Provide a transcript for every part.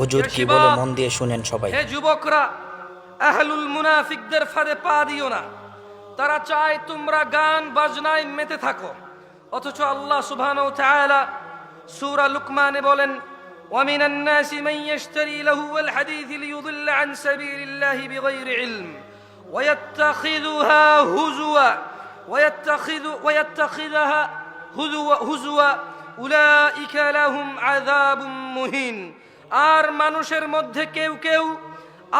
হুজুর কি বলে মন দিয়ে শুনেন সবাই হে যুবকরা আহলুল মুনাফিকদের ফাঁদে পা দিও না তারা চায় তোমরা গান বাজনায় মেতে থাকো অথচ আল্লাহ সুবহানাহু ওয়া তাআলা সূরা লুকমানে বলেন ومن الناس من يشتري لهو الحديث ليضل عن سبيل الله بغير علم ويتخذها هزوا ويتخذ ويتخذها هزوا هزوا أولئك لهم عذاب مهين আর মানুষের মধ্যে কেউ কেউ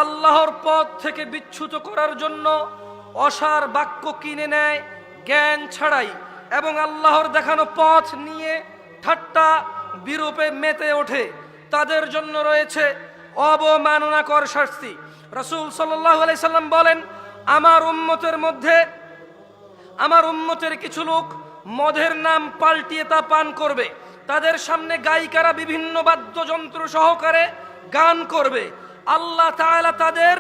আল্লাহর পথ থেকে বিচ্যুত করার জন্য অসার বাক্য কিনে নেয়, জ্ঞান ছাড়াই এবং আল্লাহর দেখানো পথ নিয়ে ঠাট্টা বিরূপে মেতে ওঠে। তাদের জন্য রয়েছে অবমাননাকর শাস্তি। রসুল সাল্লাম বলেন, আমার উম্মতের মধ্যে, আমার উম্মতের কিছু লোক মদের নাম পাল্টিয়ে তা পান করবে। তাদের সামনে গায়িকারা বিভিন্ন বাদ্যযন্ত্র সহকারে গান করবে। আল্লাহ তাআলা তাদের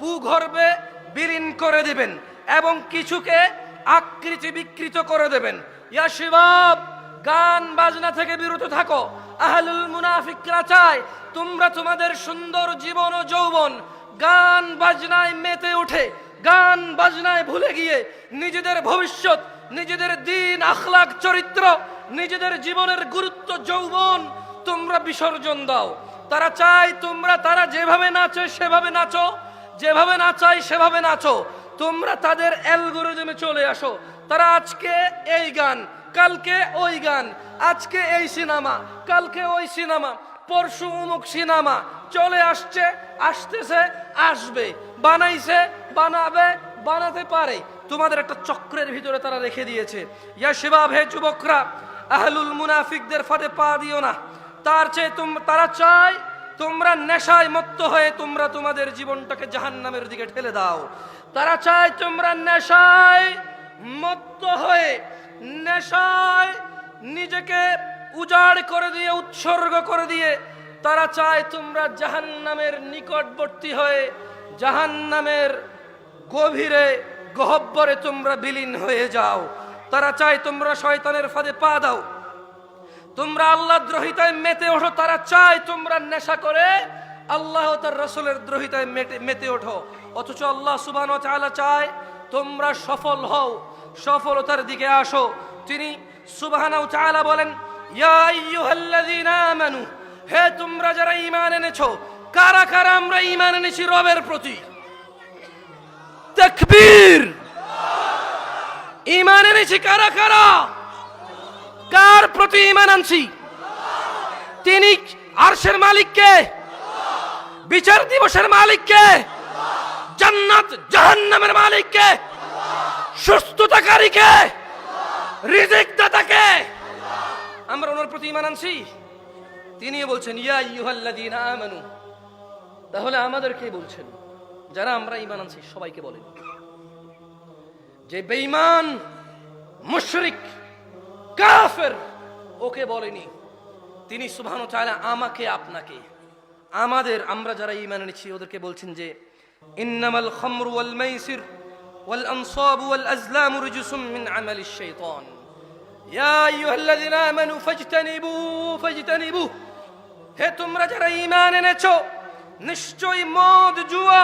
ভূগর্ভে বিলীন করে দিবেন এবং কিছুকে আকৃতি বিকৃত করে দেবেন। ইয়া শিবাব, গান বাজনা থেকে বিরত থাকো। আহলুল মুনাফিকরা চায় তোমরা তোমাদের সুন্দর জীবন ও যৌবন গান বাজনায় মেতে ওঠে। গান বাজনায় ভুলে গিয়ে নিজেদের ভবিষ্যৎ, নিজেদের দিন আখলাক চরিত্র নিজেদের জীবনের গুরুত্ব যৌবন তোমরা বিসর্জন দাও। তারা চায় তোমরা, তারা যেভাবে নাচে সেভাবে নাচো, যেভাবে নাচাই সেভাবে নাচো। তোমরা তাদের অ্যালগোরিদমে চলে আসো। তারা আজকে এই গান, কালকে ওই গান, আজকে এই সিনেমা, কালকে ওই সিনেমা, পরশু অমুক সিনেমা, চলে আসছে, আসতেছে, আসবে, বানাইছে, বানাবে, বানাতে পারে। তোমাদের একটা চক্রের ভিতরে তারা রেখে দিয়েছে। ইয়া শিবাব, হে যুবকরা আহলুল মুনাফিকদের ফাঁদে পা দিও না। তার চেয়ে তারা চায় তোমরা নেশায় মত্ত হয়ে তোমরা তোমাদের জীবনটাকে জাহান্নামের দিকে ঠেলে দাও। তারা চায় তোমরা নেশায় মত্ত হয়ে, নেশায় নিজেকে উজাড় করে দিয়ে, উৎসর্গ করে দিয়ে তারা চায় তোমরা জাহান্নামের নিকটবর্তী হয়ে, জাহান্নামের গভীরে, গহব্বরে তোমরা বিলীন হয়ে যাও। তারা চায় তোমরা শয়তানের ফাঁদে পা দাও। তোমরা আল্লাহ দ্রোহিতায় মেতে ওঠো, তারা চায় তোমরা নেশা করে আল্লাহ তার রসুলের দ্রোহিতায় মেতে মেতে ওঠো। অথচ আল্লাহ সুবান চায়, তোমরা সফল হও, সফলতার দিকে আসো। তিনি সুবহানাহু তাআলা বলেন হে তোমরা যারা ঈমান এনেছো, কারা কারা আমরা ঈমান এনেছি রবের প্রতি? তাকবীর! ঈমান এনেছি কারা কারা? কার প্রতি ইমান আনছি? তিনি আরশের মালিককে, বিচার দিবসের মালিককে, জান্নাত জাহান্নামের মালিককে, সুস্থতাকারীকে রিজিক দাতাকে আমরা ওনার প্রতি ইমান আনছি। তিনি বলছেন, ইয়া ইয়ুহাল্লাযীনা আমানু। তাহলে আমাদেরকে বলছেন, যারা আমরা ইমান আনছি, সবাইকে বলেন। যে বেঈমান মুশরিক কাফের ওকে বলেনি তিনি সুবহানাহু ওয়া তাআলা আমাকে আপনাকে আমাদের আমরা যারা ঈমান এনেছি ওদেরকে বলছেন যে ইন্নামাল খামরু ওয়াল মাইসির ওয়াল আনসাবু ওয়াল আজলামু রিজসুম মিন আমালিশ শাইতান ইয়া আইয়ুহাল্লাযীনা আমানু ফাজতানিবু ফাজতানিবু হে তোমরা যারা ঈমান এনেছো নিশ্চয়ই মদ জুয়া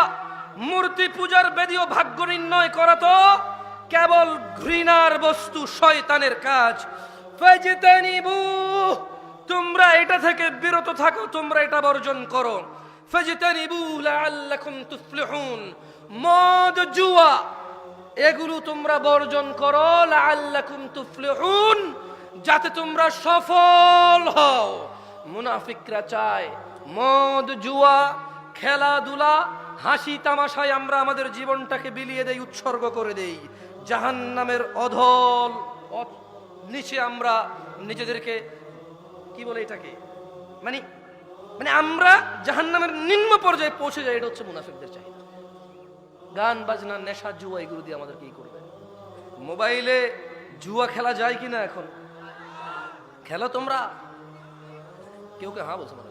মূর্তি পূজার বেদী ও ভাগ্য নির্ণয় করা তো কেবল ঘৃণার বস্তু শয়তানের কাজ। তোমরা এটা থেকে বিরত থাকো, তোমরা এটা বর্জন করো। মদ, জুয়া, এগুলো তোমরা বর্জন করো, লাআল্লাকুম তুফলিহুন, যাতে তোমরা সফল হও। মুনাফিকরা চায় মদ, জুয়া, খেলাধুলা, হাসি তামাশায় আমরা আমাদের জীবনটাকে বিলিয়ে দেই, উৎসর্গ করে দেই। জাহান্নামের অধল নিচে আমরা নিজেদেরকে কি বলে এটাকে? মানে মানে আমরা জাহান্নামের নিম্ন পর্যায়ে পৌঁছে যাই, এটা হচ্ছে মুনাফিকদের চাহিদা। গান, বাজনা, নেশা, জুয়া, এগুলো দিয়ে আমাদের কি করবে। মোবাইলে জুয়া খেলা যায় কিনা এখন? খেলো তোমরা? কেউ কে? হ্যাঁ বলছো না